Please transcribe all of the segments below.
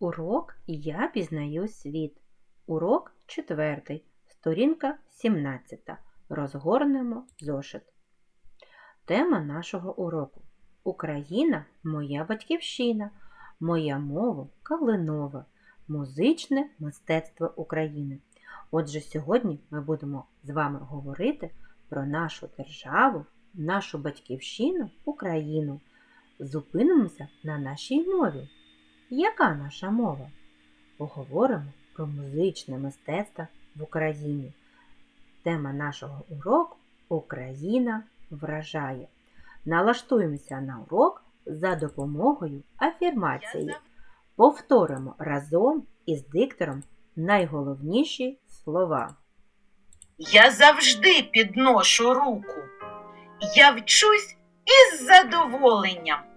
Урок Я пізнаю світ. Урок четвертий. Сторінка 17. Розгорнемо зошит. Тема нашого уроку Україна моя батьківщина, моя мова калинова, музичне мистецтво України. Отже, сьогодні ми будемо з вами говорити про нашу державу, нашу батьківщину Україну. Зупинимося на нашій мові. Яка наша мова? Поговоримо про музичне мистецтво в Україні. Тема нашого уроку Україна вражає. Налаштуємося на урок за допомогою афірмації. Повторимо разом із диктором найголовніші слова. Я завжди підношу руку. Я вчусь із задоволенням.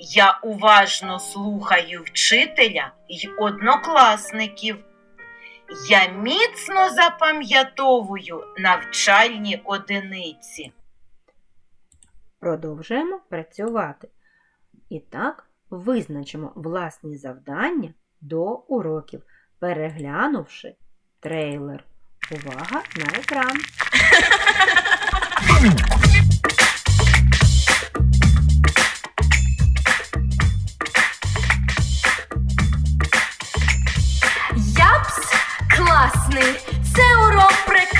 Я уважно слухаю вчителя й однокласників. Я міцно запам'ятовую навчальні одиниці. Продовжуємо працювати. І так, визначимо власні завдання до уроків, переглянувши трейлер. Увага на екран!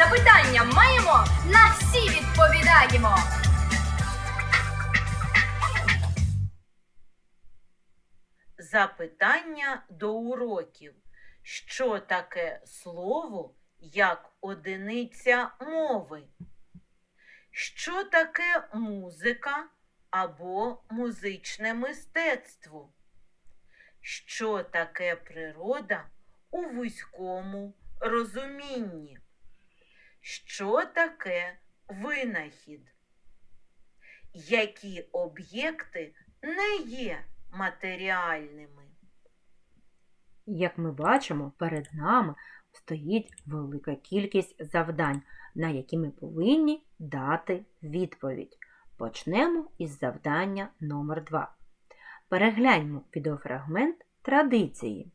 Запитання маємо, на всі відповідаємо. Запитання до уроків. Що таке слово як одиниця мови? Що таке музика або музичне мистецтво? Що таке природа у вузькому розумінні? Що таке винахід? Які об'єкти не є матеріальними? Як ми бачимо, перед нами стоїть велика кількість завдань, на які ми повинні дати відповідь. Почнемо із завдання номер 2 Перегляньмо відеофрагмент традиції.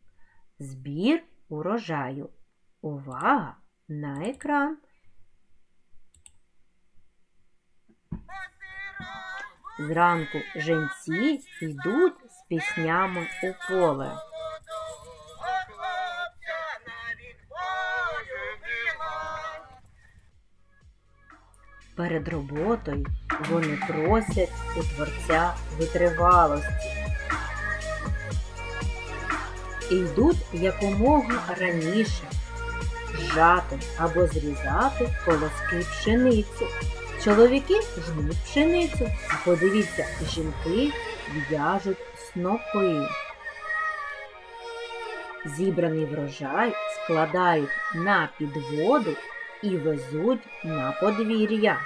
Збір урожаю. Увага на екран. Зранку женці йдуть з піснями у поле. Перед роботою вони просять у творця витривалості і йдуть якомога раніше жати або зрізати колоски пшениці. Чоловіки жнуть пшеницю, а подивіться, жінки в'яжуть снопи. Зібраний врожай складають на підводу і везуть на подвір'я.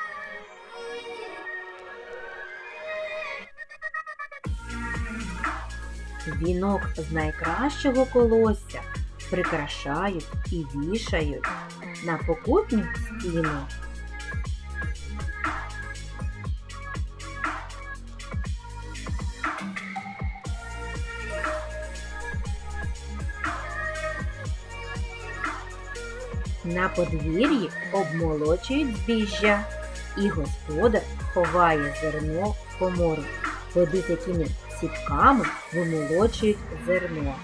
Вінок з найкращого колосся прикрашають і вішають на покутню стіну. На подвір'ї обмолочують збіжжя, і господар ховає зерно в комору. Води такими сітками вимолочують зерно.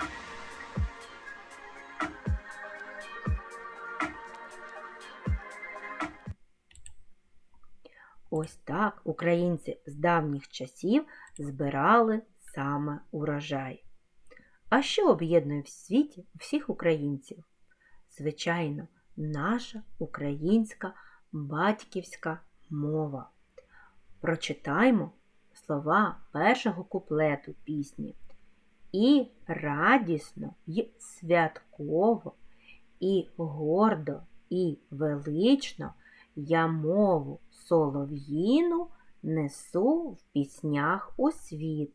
Ось так українці з давніх часів збирали саме урожай. А що об'єднує в світі всіх українців? Звичайно, наша українська батьківська мова. Прочитаймо слова першого куплету пісні. І радісно, і святково, і гордо, і велично я мову солов'їну несу в піснях у світ.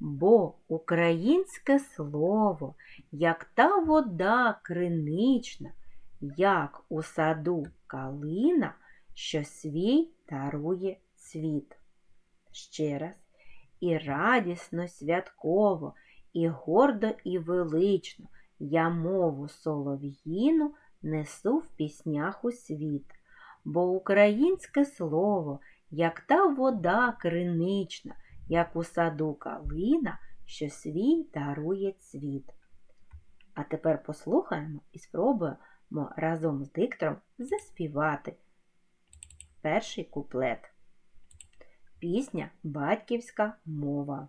Бо українське слово, як та вода кринична, як у саду калина, що свій дарує цвіт. Ще раз, і радісно, святково, і гордо, і велично я мову солов'їну несу в піснях у світ. Бо українське слово, як та вода кринична, як у саду калина, що свій дарує цвіт. А тепер послухаємо і спробуємо разом з диктором заспівати перший куплет. Пісня Батьківська мова.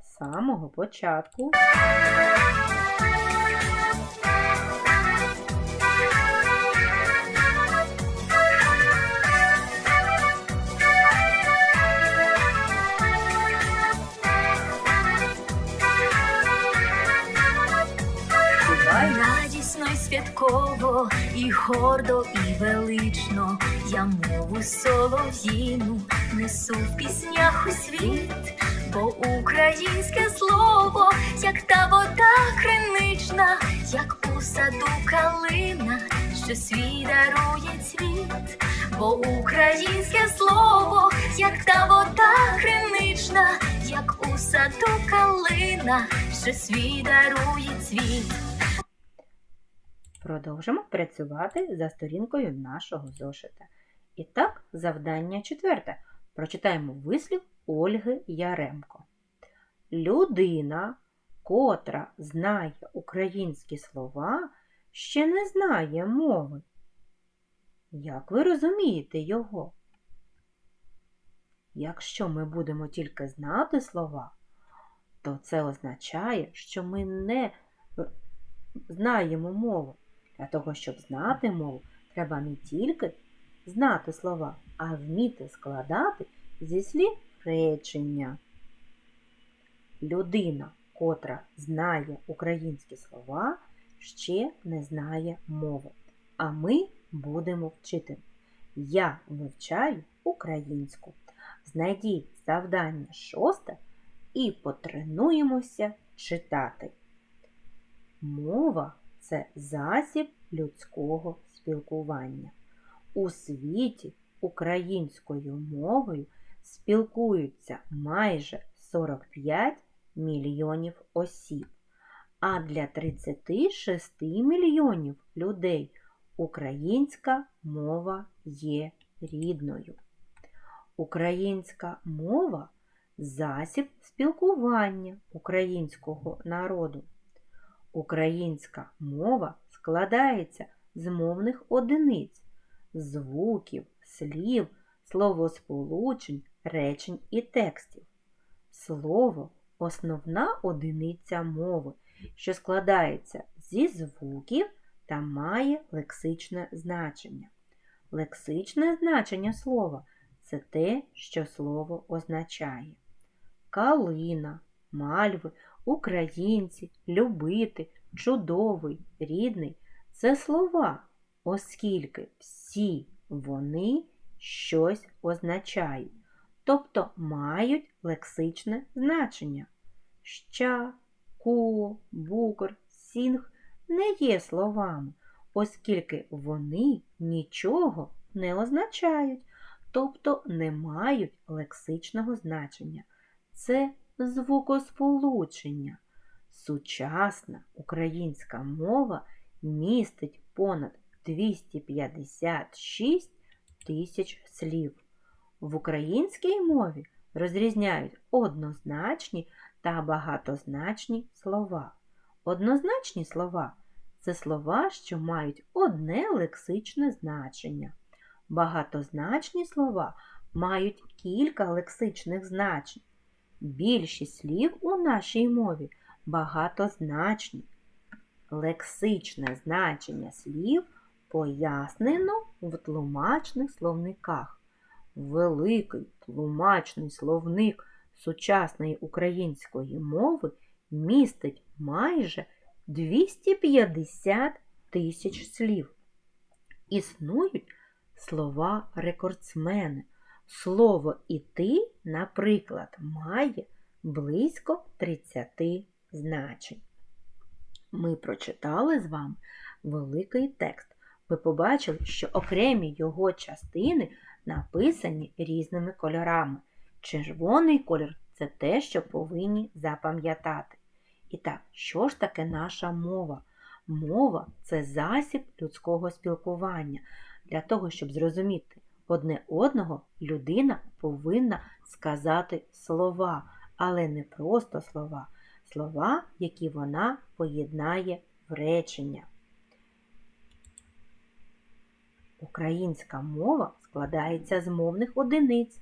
самого початку. Радісно й святково, і гордо, і велично я мову солов'їну несу в піснях у світ, бо українське слово, як та вода кринична, як у саду калина, що свій дарує цвіт, бо українське слово, як та вода кринична, як у саду калина, що свій дарує цвіт. Продовжимо працювати за сторінкою нашого зошита. І так, завдання четверте. Прочитаємо вислів Ольги Яремко. Людина, котра знає українські слова, ще не знає мови. Як ви розумієте його? Якщо ми будемо тільки знати слова, то це означає, що ми не знаємо мову. Для того, щоб знати мову, треба не тільки знати слова, а вміти складати зі слів речення. Людина, котра знає українські слова, ще не знає мови. А ми будемо вчити. Я вивчаю українську. Знайдіть завдання шосте і потренуємося читати. Мова це засіб людського спілкування. У світі українською мовою спілкуються майже 45 мільйонів осіб, а для 36 мільйонів людей українська мова є рідною. Українська мова засіб спілкування українського народу. Українська мова складається з мовних одиниць, звуків, слів, словосполучень, речень і текстів. Слово основна одиниця мови, що складається зі звуків та має лексичне значення. Лексичне значення слова це те, що слово означає. Калина, мальви, українці, любити, чудовий, рідний це слова, оскільки всі вони щось означають, тобто мають лексичне значення. Ща, ку, букр, сінг не є словами, оскільки вони нічого не означають, тобто не мають лексичного значення. Це звукосполучення. Сучасна українська мова містить понад 256 тисяч слів. В українській мові розрізняють однозначні та багатозначні слова. Однозначні слова це слова, що мають одне лексичне значення. Багатозначні слова мають кілька лексичних значень. Більшість слів у нашій мові багатозначні. Лексичне значення слів пояснено в тлумачних словниках. Великий тлумачний словник сучасної української мови містить майже 250 тисяч слів. Існують слова-рекордсмени. Слово іти, наприклад, має близько 30 значень. Ми прочитали з вами великий текст. Ви побачили, що окремі його частини написані різними кольорами. Червоний колір це те, що повинні запам'ятати. І так, що ж таке наша мова? Мова це засіб людського спілкування. Для того, щоб зрозуміти одне одного, людина повинна сказати слова, але не просто слова, слова, які вона поєднає в речення. Українська мова складається з мовних одиниць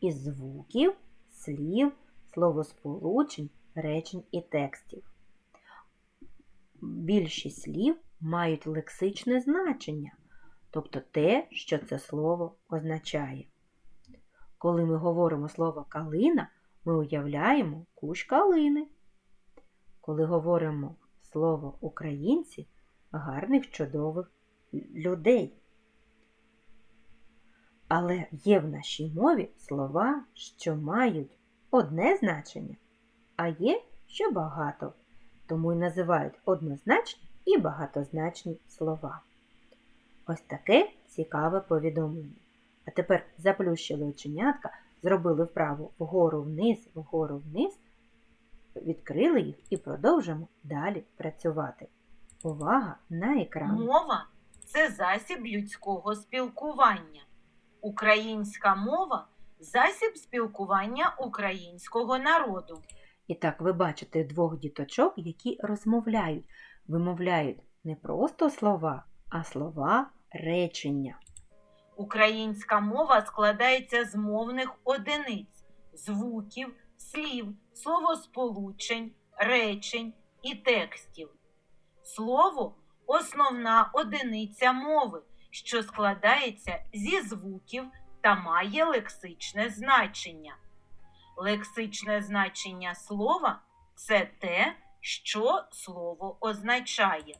із звуків, слів, словосполучень, речень і текстів. Більшість слів мають лексичне значення, тобто те, що це слово означає. Коли ми говоримо слово калина, ми уявляємо кущ калини. Коли говоримо слово українці, гарних чудових людей. Але є в нашій мові слова, що мають одне значення, а є що багато, тому й називають однозначні і багатозначні слова. Ось таке цікаве повідомлення. А тепер заплющили оченятка, зробили вправу вгору вниз, вгору вниз, відкрили їх і продовжимо далі працювати. Увага на екран. Мова це засіб людського спілкування. Українська мова засіб спілкування українського народу. І так, ви бачите двох діточок, які розмовляють, вимовляють не просто слова, а слова речення. Українська мова складається з мовних одиниць, звуків, слів, словосполучень, речень і текстів. Слово основна одиниця мови, що складається зі звуків та має лексичне значення. Лексичне значення слова це те, що слово означає.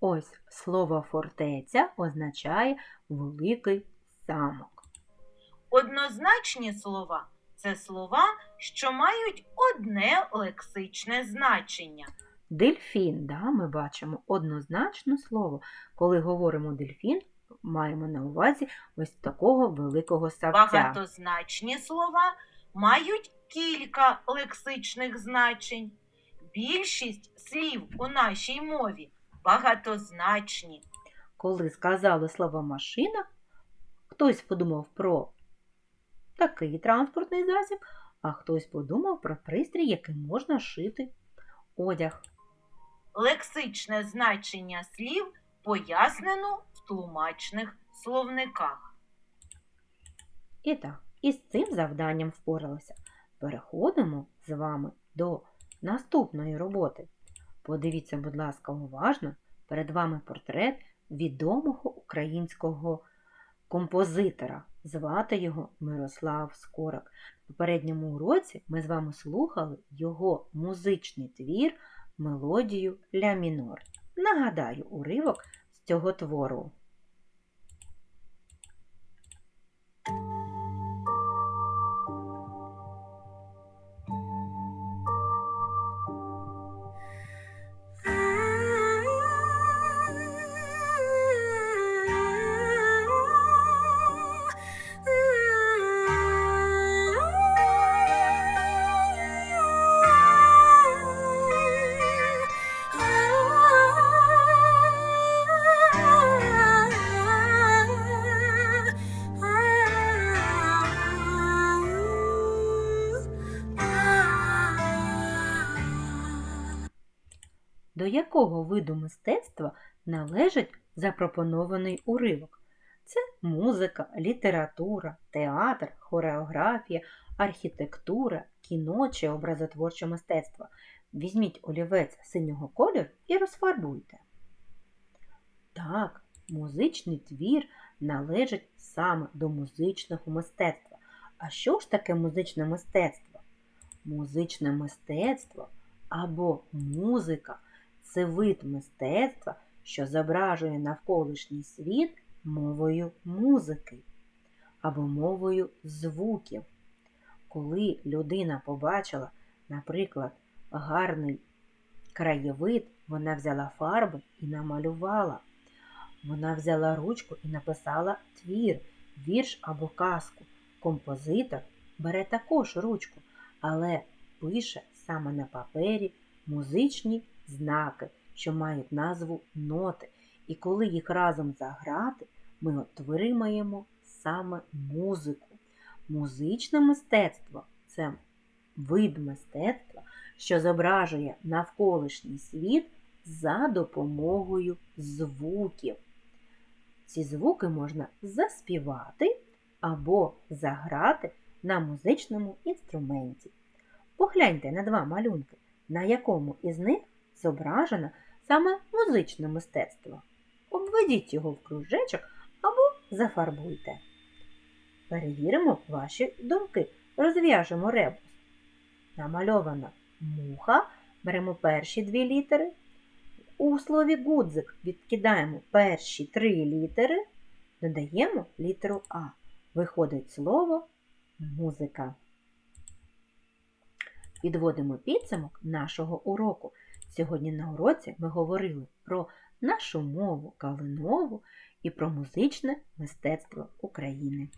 Ось слово фортеця означає великий замок. Однозначні слова це слова, що мають одне лексичне значення. Дельфін, да, ми бачимо однозначне слово. Коли говоримо дельфін, маємо на увазі ось такого великого савця. Багатозначні слова мають кілька лексичних значень. Більшість слів у нашій мові багатозначні. Коли сказали слово машина, хтось подумав про такий транспортний засіб, а хтось подумав про пристрій, яким можна шити одяг. Лексичне значення слів пояснено тлумачних словниках. І так, із цим завданням впоралися. Переходимо з вами до наступної роботи. Подивіться, будь ласка, уважно, перед вами портрет відомого українського композитора. Звати його Мирослав Скорик. В попередньому уроці ми з вами слухали його музичний твір мелодію ля мінор. Нагадаю уривок цього твору. До якого виду мистецтва належить запропонований уривок? Це музика, література, театр, хореографія, архітектура, кіно чи образотворче мистецтво. Візьміть олівець синього кольору і розфарбуйте. Так, музичний твір належить саме до музичного мистецтва. А що ж таке музичне мистецтво? Музичне мистецтво або музика це вид мистецтва, що зображує навколишній світ мовою музики або мовою звуків. Коли людина побачила, наприклад, гарний краєвид, вона взяла фарби і намалювала. Вона взяла ручку і написала твір, вірш або казку. Композитор бере також ручку, але пише саме на папері музичні знаки, що мають назву ноти. І коли їх разом заграти, ми отримаємо саме музику. Музичне мистецтво це вид мистецтва, що зображує навколишній світ за допомогою звуків. Ці звуки можна заспівати або заграти на музичному інструменті. Погляньте на два малюнки, на якому із них зображено саме музичне мистецтво. Обведіть його в кружечок або зафарбуйте. Перевіримо ваші думки. Розв'яжемо ребус. Намальована муха. Беремо перші дві літери. У слові гудзик відкидаємо перші три літери, додаємо літеру А. Виходить слово музика. Підводимо підсумок нашого уроку. Сьогодні на уроці ми говорили про нашу мову калинову і про музичне мистецтво України.